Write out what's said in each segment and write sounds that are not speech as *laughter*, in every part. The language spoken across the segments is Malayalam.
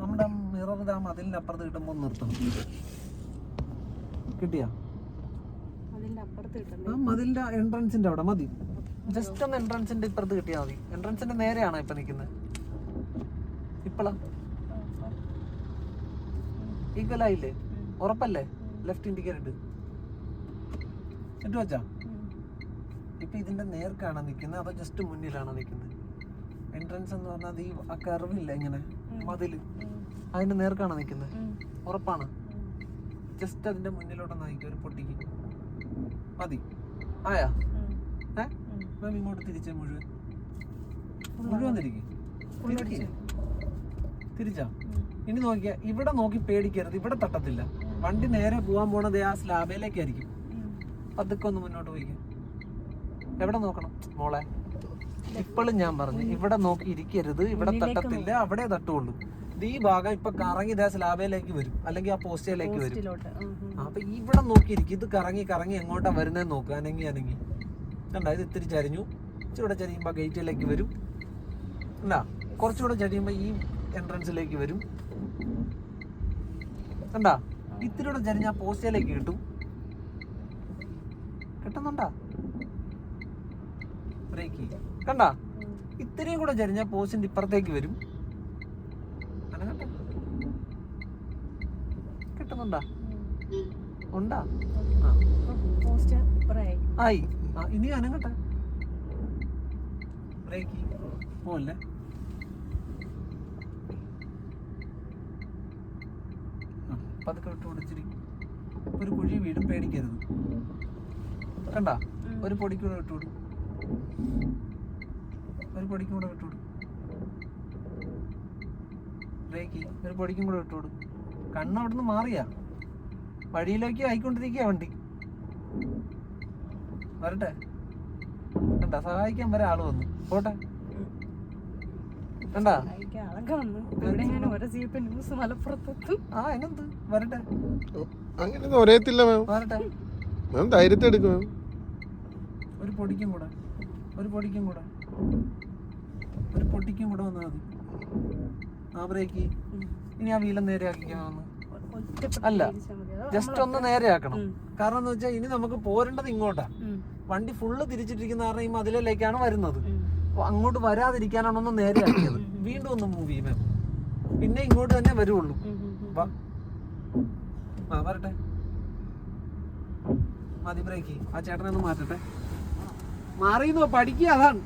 നമ്മുടെ മിറർ ആ മതിലിന്റെ അപ്പുറത്ത് കിട്ടുമ്പോൾ നിർത്തണം. കിട്ടിയാ? ആ കിട്ടണ്ടേ? മതിലിന്റെ എൻട്രൻസിന്റെ അവിടെ മതി. ജസ്റ്റ് ഒന്ന് എൻട്രൻസിന്റെ ഇപ്പുറത്ത് കിട്ടിയാൽ മതി. എൻട്രൻസിന്റെ നേരെയാണ് ഇപ്പൊ നിക്കുന്നത് ഇപ്പളാ? ഈക്വൽ ആയില്ലേ? ഉറപ്പല്ലേ? ലെഫ്റ്റ് ഇൻഡിക്കേറ്റർ ഇട്ട്. വെച്ചാ? ഇപ്പൊ ഇതിന്റെ നേർക്കാണോ നിക്കുന്നത് അതോ ജസ്റ്റ് മുന്നിലാണോ നിക്കുന്നത് എൻട്രൻസ് എന്ന് പറഞ്ഞാൽ ഈ ആ കർവില്ല ഇങ്ങനെ? മതിൽ. അതിന്റെ നേർക്കാണ് നിക്കുന്നത് ഉറപ്പാണ്. ജസ്റ്റ് അതിന്റെ മുന്നിലോട്ട് നയിക്കും ഒരു പൊട്ടിക്ക്. മതി. ആയാ? ഏ? മാം ഇങ്ങോട്ട് തിരിച്ചേ മുഴുവൻ. മുഴുവൻ തിരിക്കും. തിരിച്ചാ? ഇനി നോക്കിയാ ഇവിടെ നോക്കി പേടിക്കരുത്. ഇവിടെ തട്ടത്തില്ല. വണ്ടി നേരെ പോവാൻ പോണത് ആ സ്ലാബിലേക്കായിരിക്കും. പതുക്കെ ഒന്ന് മുന്നോട്ട് പോയിക്കാം. എവിടെ നോക്കണം? മോളെ. ഇപ്പോഴും ഞാൻ പറഞ്ഞു ഇവിടെ നോക്കി ഇരിക്കരുത് ഇവിടെ തട്ടത്തില്ല അവിടെ തട്ടുള്ളൂ ഈ ഭാഗം ഇപ്പൊ കറങ്ങി ഇതേ സ്ലാബയിലേക്ക് വരും അല്ലെങ്കിൽ ആ പോസ്റ്റയിലേക്ക് വരും. അപ്പൊ ഇവിടെ നോക്കിയിരിക്കും ഇത് കറങ്ങി കറങ്ങി എങ്ങോട്ടാ വരുന്നേ നോക്കുക അനങ്ങി അനങ്ങി. കണ്ട ഇത് ഇത്തിരി ചരിഞ്ഞു. ഇച്ചിരി ചരിയുമ്പോ ഗേറ്റിലേക്ക് വരും. അല്ല കുറച്ചുകൂടെ ചരിയുമ്പോ ഈ എൻട്രൻസിലേക്ക് വരും. കണ്ടാ ഇത്തിരി കൂടെ ചരിഞ്ഞ ആ പോസ്റ്റയിലേക്ക് കിട്ടും. കിട്ടുന്നുണ്ടാ? ബ്രേക്ക് കണ്ടാ? ഇത്രയും കൂടെ ചരിഞ്ഞ പോസ്റ്റിന്റെ ഇപ്പുറത്തേക്ക് വരും. കിട്ടുന്നുണ്ടാ? ഉണ്ടാ? ആയി. ഇനി അനങ്ങട്ടെ ബ്രേക്ക്. പോവല്ലേ? ആ, പതുക്കെ വിട്ട് പിടിച്ചിരി. ഒരു കുഴി വീടും പേടിക്കരുത്. കണ്ട? ഒരു പൊടിക്കൂടെ വിട്ടുവിടും ഒരു പൊടിക്കും കൂടെ വിട്ടു ബ്രേക്ക്. ഒരു പൊടിക്കും കൂടെ വിട്ടുവിടും കണ്ണ് അവിടുന്ന് മാറിയാ. വഴിയിലേക്ക് ആയിക്കൊണ്ടിരിക്കുക വണ്ടി. വരട്ടെ. കണ്ട സഹായിക്കാൻ വരെ ആൾ വന്നു. പോട്ടെ. കണ്ടാ? അയക്കാൻ ആളൊക്കെ വന്നു. ഇവിടെ ഞാൻ സീപ്പ് ന്യൂസ് മലപ്പുറത്തെത്തും. ആ എന്നെന്ത് വരട്ടെ. അങ്ങനെ ഒരേത്തില്ല മാം. വരട്ടെ. മാം ധൈര്യത്തെ എടുക്കും ഒരു പൊടിക്കും കൂടെ. ഒരു പൊടിക്കും കൂടെ. ഒരു പൊട്ടിക്കും കൂടെ വന്നാൽ മതി. ആ ബ്രേക്ക് ഇനി ആ വീലം നേരെയാക്കിക്കാമെന്ന് അല്ല. ജസ്റ്റ് ഒന്ന് നേരെയാക്കണം. കാരണം എന്ന് വെച്ചാൽ ഇനി നമുക്ക് പോരേണ്ടത് ഇങ്ങോട്ടാ. വണ്ടി ഫുള്ള് തിരിച്ചിട്ടിരിക്കുന്ന കാരണം ഈ മതിലിലേക്കാണ് വരുന്നത്. അപ്പൊ അങ്ങോട്ട് വരാതിരിക്കാനാണ് ഒന്ന് നേരെയാക്കിയത്. വീണ്ടും ഒന്ന് മൂവ് ചെയ്യുമേ പിന്നെ ഇങ്ങോട്ട് തന്നെ വരുള്ളൂ ആ വരട്ടെ. മതി ബ്രേക്ക് ആ ചേട്ടനെ ഒന്ന് മാറ്റട്ടെ. മാറിയെന്നോ പഠിക്കുക അതാണ്.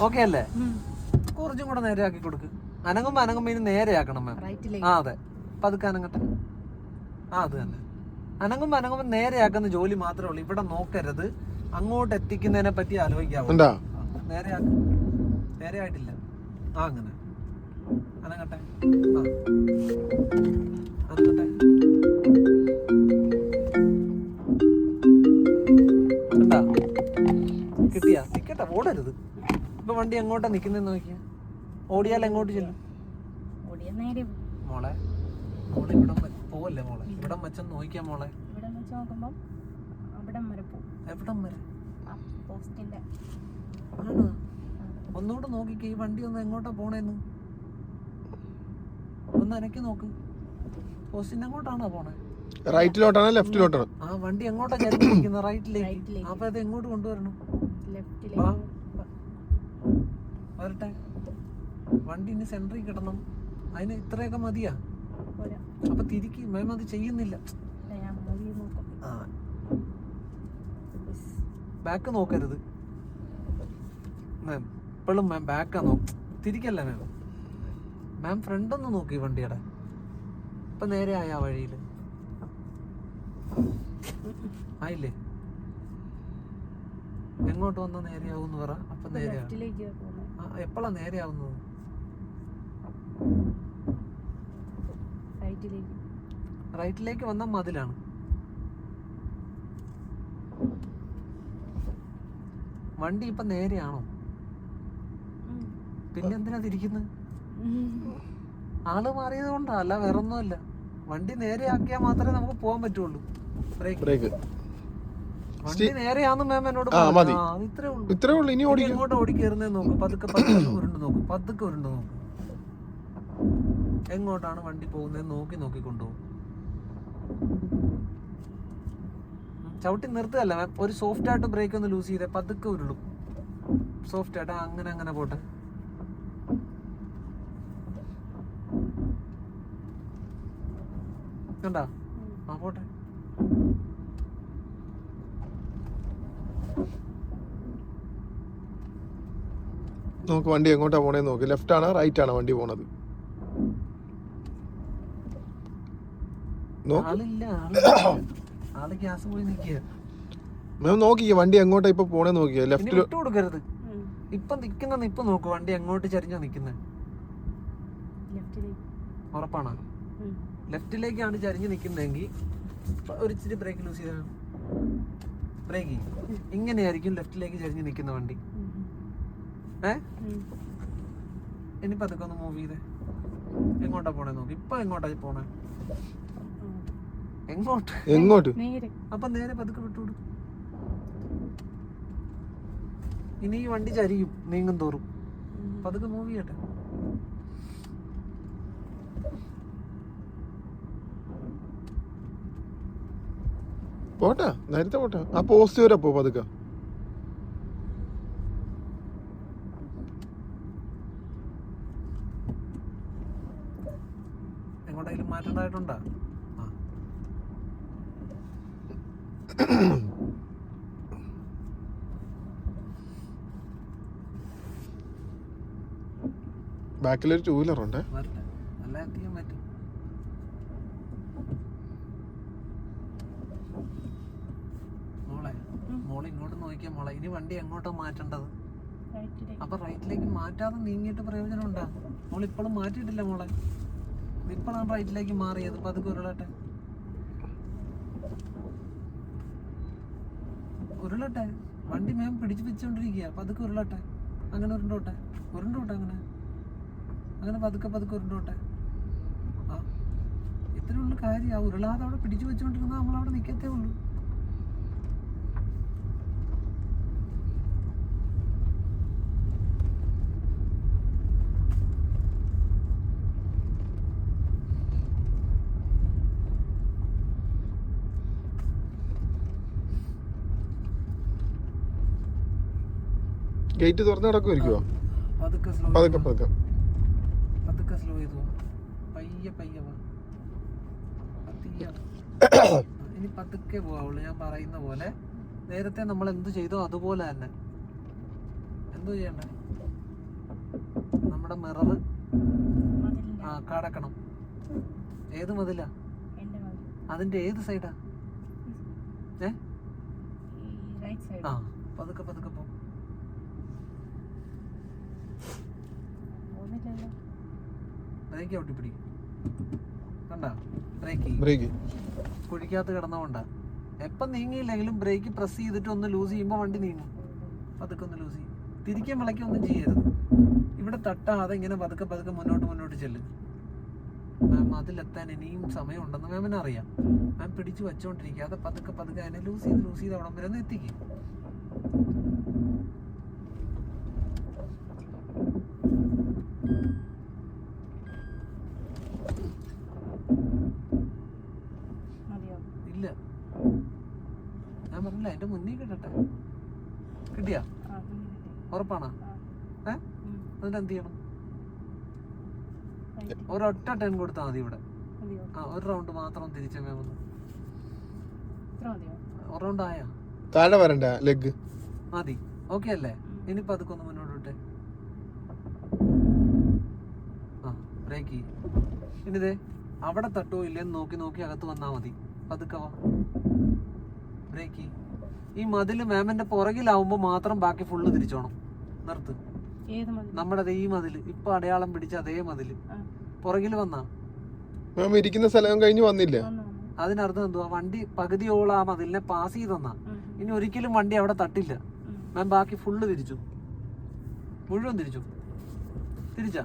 ഓക്കെ അല്ലേ? കുറച്ചും കൂടെ നേരെയാക്കി കൊടുക്ക്. അനങ്ങുമ്പോ അനങ്ങുമ്പോ ഇനി നേരെയാക്കണം മാം ആ അതെ. പതുക്കെ അനങ്ങട്ടെ. ആ അത് തന്നെ. അനങ്ങുമ്പോ അനങ്ങുമ്പോ നേരെയാക്കുന്ന ജോലി മാത്രമേ ഉള്ളൂ. ഇവിടെ നോക്കരുത്. അങ്ങോട്ട് എത്തിക്കുന്നതിനെ പറ്റി ആലോചിക്കാവൂ. നേരെയാക്ക നേരെയാക്ക് നേരെയായിട്ടില്ല. ആ അങ്ങനെ. അനങ്ങട്ടെ. ആ. അനങ്ങട്ടെ. കിട്ടിയാ? നിക്കട്ടെ ഓടരുത്. ഇപ്പൊ വണ്ടി എങ്ങോട്ടാ നിക്കുന്നെന്ന് നോക്കിയാ. ഓടിയാൽ എങ്ങോട്ട് ചെല്ലും. മോളെ മോളെ ഇവിടെ പോവല്ലേ മോളെ? ഇവിടെ വെച്ചൊന്ന് നോക്കിയാ മോളെ. എവിടം വരെ? ആണോ? ഒന്നുകൂടെ നോക്കിക്കേ ഈ വണ്ടി ഒന്ന് എങ്ങോട്ടാ പോണേന്ന്? ഒന്ന് അനക്കി നോക്ക്. പോസ്റ്റിന്റെ എങ്ങോട്ടാണോ പോണേ? റൈറ്റിലോട്ടാണ് ലെഫ്റ്റിലോട്ടാണ് ആ വണ്ടി എങ്ങോട്ടാ ചരിഞ്ഞിരിക്കുന്നത് റൈറ്റിലേക്ക്. അപ്പൊ അത് എങ്ങോട്ട് കൊണ്ടുവരണം. വരട്ടെ. വണ്ടി ഇനി സെന്ററിൽ കിടണം അതിന് ഇത്രയൊക്കെ മതിയാ? അപ്പൊ തിരിക്കി. മേം അത് ചെയ്യുന്നില്ല. നോക്കും. ബാക്ക് നോക്കരുത്. മാം ഇപ്പോഴും മാം ബാക്കാ നോ തിരിക്കല്ല മാം? മാം ഫ്രണ്ട് ഒന്ന് നോക്കി വണ്ടിയുടെ. ഇപ്പൊ നേരെ ആയ ആ വഴിയിൽ. ആയില്ലേ? എങ്ങോട്ട് വന്നാ നേരെയാവും പറ. അപ്പൊ നേരെയാവും എപ്പോഴാ നേരെയാവുന്നത്? റൈറ്റിലേക്ക് റൈറ്റിലേക്ക് വന്ന മതിലാണ്. വണ്ടി ഇപ്പൊ നേരെയാണോ? പിന്നെ എന്തിനാ തിരിക്കുന്നത് ആൾ മാറിയത് കൊണ്ടാ അല്ല വേറൊന്നുമല്ല. വണ്ടി നേരെയാക്കിയാൽ മാത്രമേ നമുക്ക് പോകാൻ പറ്റുള്ളൂ. ബ്രേക്ക് ബ്രേക്ക് വണ്ടി നേരെയാന്ന് മാം എന്നോട് ആ, പറഞ്ഞു. മതി. ഇത്രേ ഉള്ളൂ. ഇനി ഓടിക്കും. എങ്ങോട്ടാണ് വണ്ടി പോകുന്നത് നോക്കി നോക്കി കൊണ്ടുപോകും. ചവിട്ടി നിർത്തുകയല്ല ഒരു സോഫ്റ്റ് ആയിട്ട് ബ്രേക്ക് ഒന്ന് ലൂസ് ചെയ്തേ പതുക്കെ ഉരുളും. സോഫ്റ്റ് ആയിട്ട് അങ്ങനെ അങ്ങനെ പോട്ടെ. കണ്ടാ? ആ പോട്ടെ. നോക്ക് വണ്ടി എങ്ങോട്ടാണ് പോണേ നോക്ക്. ലെഫ്റ്റ് ആണോ റൈറ്റ് ആണോ വണ്ടി പോണത്? മാം നോക്കിക്കേ വണ്ടി എങ്ങോട്ടാ ഇപ്പൊ പോണേ നോക്കിയേ ലെഫ്റ്റ് കൊടുക്കരുത്. ഇപ്പൊ നിക്കുന്ന ഇപ്പൊ നോക്ക്. വണ്ടി എങ്ങോട്ട് ചരിഞ്ഞാ നിക്കുന്നത് ഉറപ്പാണ്? ലെഫ്റ്റിലേക്കാണ് ചരിഞ്ഞ് നിൽക്കുന്നതെങ്കിൽ ഒരു ഇച്ചിരി ബ്രേക്ക് ലൂസ് ചെയ്ത ബ്രേക്ക് ഇങ്ങനെയായിരിക്കും ലെഫ്റ്റിലേക്ക് ചരിഞ്ഞ് നിൽക്കുന്ന വണ്ടി. ഏ? ഇനി പതുക്കെ ഒന്ന് മൂവ് ചെയ്തേ. എങ്ങോട്ടാ പോണേ നോക്ക്. ഇപ്പൊ എങ്ങോട്ടാ പോണേ? എങ്ങോട്ട്? എങ്ങോട്ട്? നേരെ. അപ്പൊ നേരെ പതുക്കെ വിട്ടുവിടും ഇനി ഈ വണ്ടി ചരിയും നീങ്ങും തോറും. പതുക്കെ മൂവ് ചെയ്യട്ടെ. പോട്ടെ നേരത്തെ പോട്ടെ. ആ പോസ്റ്റ് വരെ പോ പതുക്കെ. ആ. ബാക്കിലൊരു ടൂ വീലർ ഉണ്ട് ഇങ്ങോട്ട് നോക്കിയാ മോളെ. ഇനി വണ്ടി എങ്ങോട്ടാ മാറ്റേണ്ടത്? റൈറ്റിലേക്ക് അപ്പൊ റൈറ്റിലേക്ക് മാറ്റാതെ നീങ്ങിയിട്ട് പ്രയോജനം ഉണ്ടാ മോൾ ഇപ്പോഴും മാറ്റിയിട്ടില്ല മോളെ. ഇപ്പോഴാണ് റൈറ്റിലേക്ക് മാറിയത്. പതുക്കെ ഉരുളട്ടെ. ഉരുളട്ടെ. വണ്ടി മേം പിടിച്ച് വെച്ചുകൊണ്ടിരിക്കുക പതുക്കെ ഉരുളട്ടെ. അങ്ങനെ ഉരുണ്ടോട്ടെ? ഉരുണ്ടോട്ടെ അങ്ങനെ? അങ്ങനെ പതുക്കെ പതുക്കെ ഉരുണ്ടോട്ടെ? ആ. ഇത്രയുള്ള കാര്യം. ആ ഉരുളാതെ അവിടെ പിടിച്ചു വെച്ചുകൊണ്ടിരുന്നാൽ നമ്മൾ അവിടെ നിൽക്കത്തേ ഉള്ളൂ. ഗേറ്റ് തുറന്ന് കിടക്കുമായിരിക്കുമോ പതുക്കെ സ്ലോ പതുക്കെ പതുക്കെ. പതുക്കെ സ്ലോ ചെയ്തു? പയ്യെ പയ്യെ. ഇനി പതുക്കെ പോവുള്ളൂ ഞാൻ പറയുന്ന പോലെ നേരത്തെ നമ്മൾ എന്ത് ചെയ്തോ അതുപോലെ തന്നെ. എന്തോ ചെയ്യണ്ടേ? നമ്മുടെ മിറർ ആ കടക്കണം. ഏത് മതിലാ? അതിന്റെ ഏത് സൈഡാ? ഏ? ഈ റൈറ്റ് സൈഡ്. ആ പതുക്കെ പതുക്കെ പോ. ബ്രേക്ക് ഔട്ടി പിടി കണ്ട? ബ്രേക്ക് ബ്രേക്ക് കുഴിക്കകത്ത് കിടന്നോണ്ടാ എപ്പം നീങ്ങിയില്ലെങ്കിലും ബ്രേക്ക് പ്രസ് ചെയ്തിട്ട് ഒന്ന് ലൂസ് ചെയ്യുമ്പോൾ വണ്ടി നീങ്ങും. പതുക്കെ ഒന്ന് ലൂസ് ചെയ്യും. തിരിക്കാൻ വിളക്കി ഒന്നും ചെയ്യരുത്. ഇവിടെ തട്ടാതെ ഇങ്ങനെ പതുക്കെ പതുക്കെ മുന്നോട്ട് മുന്നോട്ട് ചെല്ലും. മാം അതിലെത്താൻ ഇനിയും സമയമുണ്ടെന്ന് മാമിന് അറിയാം. മാം പിടിച്ചു വെച്ചോണ്ടിരിക്കാതെ പതുക്കെ പതുക്കെ അതിനെ ലൂസ് ചെയ്ത് ലൂസ് ചെയ്ത് അവിടം വരെ ഒന്ന് എത്തിക്കും മതിയോ ഇല്ല ഞാൻ പറഞ്ഞില്ല എന്റെ മുന്നിൽ കിട്ടട്ടെ കിട്ടിയാ ആ ഉം, കിട്ടി. ഉറപ്പാണോ. ഏ? എന്നിട്ട് എന്ത് ചെയ്യണം. ഒരൊറ്റ ടേൺ കൊടുത്താൽ മതി ഇവിടെ. ആ ഒരു റൗണ്ട് മാത്രം തിരിച്ചു മാം ഇത്ര മതിയോ? ഒരു റൗണ്ട് ആയാ? താഴെ വരണ്ട ലെഗ് മതി. ഓക്കെ അല്ലേ. ഇനി പതുക്കെ ഒന്ന് മുന്നോട്ട് വിട്ടെ ആ ബ്രേക്ക് ഇനി ദേ അവിടെ തട്ടോ ഇല്ലെന്ന് നോക്കി നോക്കി അകത്ത് വന്നാ മതി. പതുക്കെ വാ. ബ്രേക്ക് ഈ മതിൽ മാമിന്റെ പുറകിലാവുമ്പോ മാത്രം ബാക്കി ഫുള്ള് തിരിച്ചോണം. നിർത്ത്. നമ്മുടെ ദേ ഈ മതിൽ. ഇപ്പൊ അടയാളം പിടിച്ച അതേ മതിൽ. പുറകിൽ വന്നാ? മാം ഇരിക്കുന്ന സ്ഥലം കഴിഞ്ഞ് വന്നില്ല. വന്നു വന്നു. അതിനർത്ഥം എന്തുവാ? വണ്ടി പകുതിയോളം ആ മതിലിനെ പാസ് ചെയ്തെന്നാ വന്നാ ഇനി ഒരിക്കലും വണ്ടി അവിടെ തട്ടില്ല. മാം ബാക്കി ഫുള്ള് തിരിച്ചു. മുഴുവൻ തിരിച്ചു. തിരിച്ചാ.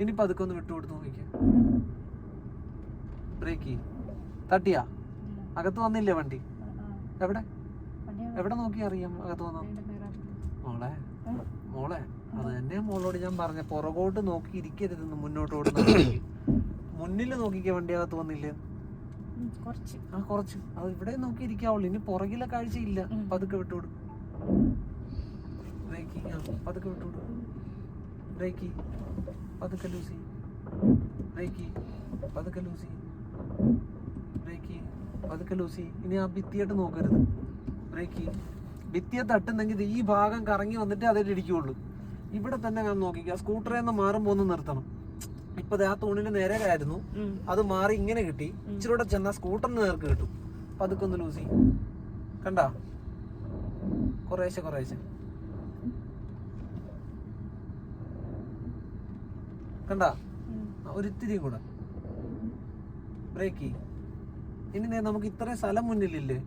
ഇനി പതുക്കെ ഒന്ന് വിട്ടുകൊടുത്ത് നോക്കിക്ക. ബ്രേക്ക് തട്ടിയാ? അകത്ത് വന്നില്ലേ വണ്ടി. എവിടെ? എവിടെ നോക്കി അറിയാം അകത്തോന്ന് മോളെ. മോളെ അത് തന്നെ മോളോട് ഞാൻ പറഞ്ഞ പുറകോട്ട് നോക്കി ഇരിക്കരുതെന്ന് മുന്നോട്ട് ഓടുന്ന *coughs* മുന്നിൽ നോക്കിക്ക വണ്ടി അകത്ത് വന്നില്ലേ കുറച്ച്. ആ കുറച്ച്. അത് ഇവിടെ നോക്കി ഇരിക്കാവുള്ളൂ. ഇനി പുറകിലെ കാഴ്ചയില്ല. ഇല്ല പതുക്കെ വിട്ടുവിടും ബ്രേക്കി. പതുക്കെ വിട്ടുവിടും ബ്രേക്ക്. പതുക്കെ ലൂസി. ബ്രേക്ക്. പതുക്കെ ലൂസി. ബ്രേക്ക്. പതുക്കെ ലൂസി. ഇനി ആ ഭിത്തിയായിട്ട് നോക്കരുത്. ബ്രേക്ക്. ഭിത്തിയെ തട്ടുന്നെങ്കിൽ ഈ ഭാഗം കറങ്ങി വന്നിട്ട് അതിൽ ഇടിക്കുള്ളൂ. ഇവിടെ തന്നെ ഞാൻ നോക്കിക്കുക സ്കൂട്ടറിൽ നിന്ന് മാറുമ്പോൾ ഒന്ന് നിർത്തണം. ഇപ്പൊ ആ തൂണിന് നേരെ ആയിരുന്നു ഉം. അത് മാറി ഇങ്ങനെ കിട്ടി. ഇച്ചിരി കൂടെ ചെന്നാ സ്കൂട്ടറിന് നേർക്ക് കിട്ടും. പതുക്കെ ഒന്ന് ലൂസ് ചെയ്യും. കണ്ട? കുറേശ്ശെ കുറേശ്ശെ. കണ്ട. ഒരിത്തിരിയും കൂടെ. ബ്രേക്ക് ഇനി നമുക്ക് ഇത്രയും സ്ഥലം മുന്നിലില്ലേ.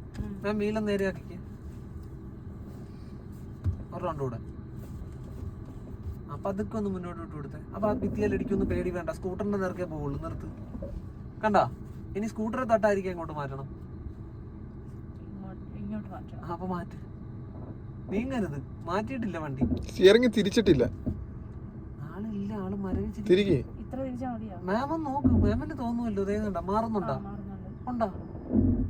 ഞാൻ വീലം നേരെയാക്കിക്ക്. ഒരു റൗണ്ട് കൂടെ അപ്പൊ അതൊക്കെ ഒന്ന് മുന്നോട്ട് വിട്ട് കൊടുത്തേ. അപ്പൊ ആ ഭിത്തിയിൽ ഇടിക്കൊന്നും പേടി വേണ്ട. സ്കൂട്ടറിന്റെ നേർക്കേ പോവുള്ളൂ നിർത്ത്. കണ്ട? ഇനി സ്കൂട്ടറെ തട്ടായിരിക്കും ഇങ്ങോട്ട് മാറ്റണം. അപ്പൊ മാറ്റ്. നീങ്ങരുത്. മാറ്റിയിട്ടില്ല വണ്ടി. സ്റ്റിയറിംഗ് തിരിച്ചിട്ടില്ല. ആളില്ല ആൾ മരവിച്ചിട്ട് മാമൻ നോക്ക്. മാമിന് തോന്നുമല്ലോ ഇതേന്നുണ്ടാ മാറുന്നുണ്ടാ? ഉണ്ടോ?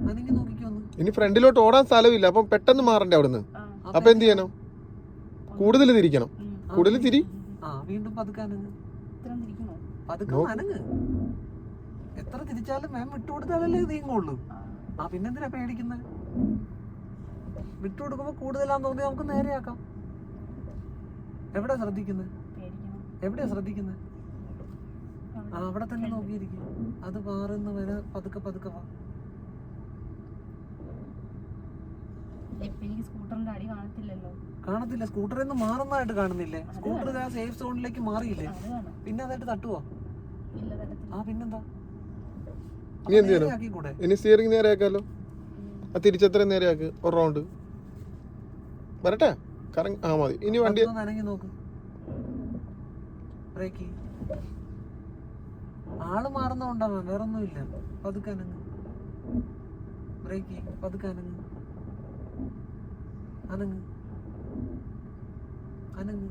അനങ്ങി നോക്കിക്കൊന്ന് ഇനി ഫ്രണ്ടിലോട്ട് ഓടാൻ സ്ഥലമില്ല. അപ്പം പെട്ടെന്ന് മാറണ്ടേ അവിടുന്ന്? അപ്പൊ എന്ത് ചെയ്യണം? കൂടുതൽ തിരിക്കണം. കൂടുതൽ തിരി. ആ വീണ്ടും പതുക്കെ അനങ്ങ് പതുക്കെ. അനങ്ങ് എത്ര തിരിച്ചാലും മാം വിട്ടുകൊടുത്താലല്ലേ നീങ്ങുള്ളൂ. ആ പിന്നെന്തിനാ പേടിക്കുന്നത് വിട്ടുകൊടുക്കുമ്പോ കൂടുതലാന്ന് തോന്നി നമുക്ക് നേരെയാക്കാം. എവിടെ ശ്രദ്ധിക്കുന്നത് എവിടെയാ ശ്രദ്ധിക്കുന്നത് ആ അവിടെ തന്നെ നോക്കിയിരിക്കും. അത് മാറുന്ന വരെ പതുക്കെ പതുക്കെ വാ. എനിക്ക് സ്കൂട്ടറിന്റെ അടി കാണത്തില്ലല്ലോ. കാണത്തില്ല. സ്കൂട്ടറിൽ നിന്ന് മാറുന്നതായിട്ട് കാണുന്നില്ലേ? സ്കൂട്ടർ ആ സേഫ് സോണിലേക്ക് മാറിയില്ലേ? പിന്നെ അതായിട്ട് തട്ടുവോ? ആ പിന്നെന്താ? ഇനി എന്ത് ചെയ്യണം? കൂടെ ഇനി സ്റ്റിയറിംഗ് നേരെയാക്കാലോ? ആ തിരിച്ചത്ര നേരെയാക്ക്. ഒരു റൗണ്ട് വരട്ടെ? കറങ്ങി. ആ മതി. ഇനി വണ്ടി ഒന്ന് അനങ്ങി നോക്ക്. ബ്രേക്ക്. ആൾ മാറുന്നോണ്ടാവാം വേറൊന്നും ഇല്ല പതുക്കെ അനങ്ങ്. ബ്രേക്ക്. പതുക്കെ അനങ്ങ് അനങ്ങ്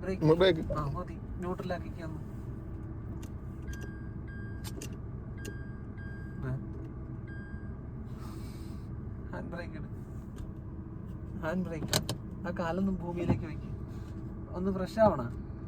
ബ്രേക്ക് ആ മതി ന്യൂട്രലാക്കിക്കാന്ന് ഹാൻഡ് ബ്രേക്ക് ഇട് ഹാൻഡ് ബ്രേക്ക് ആ. കാലൊന്നും ഭൂമിയിലേക്ക് വയ്ക്കും ഒന്ന് ഫ്രഷ് ആവണ.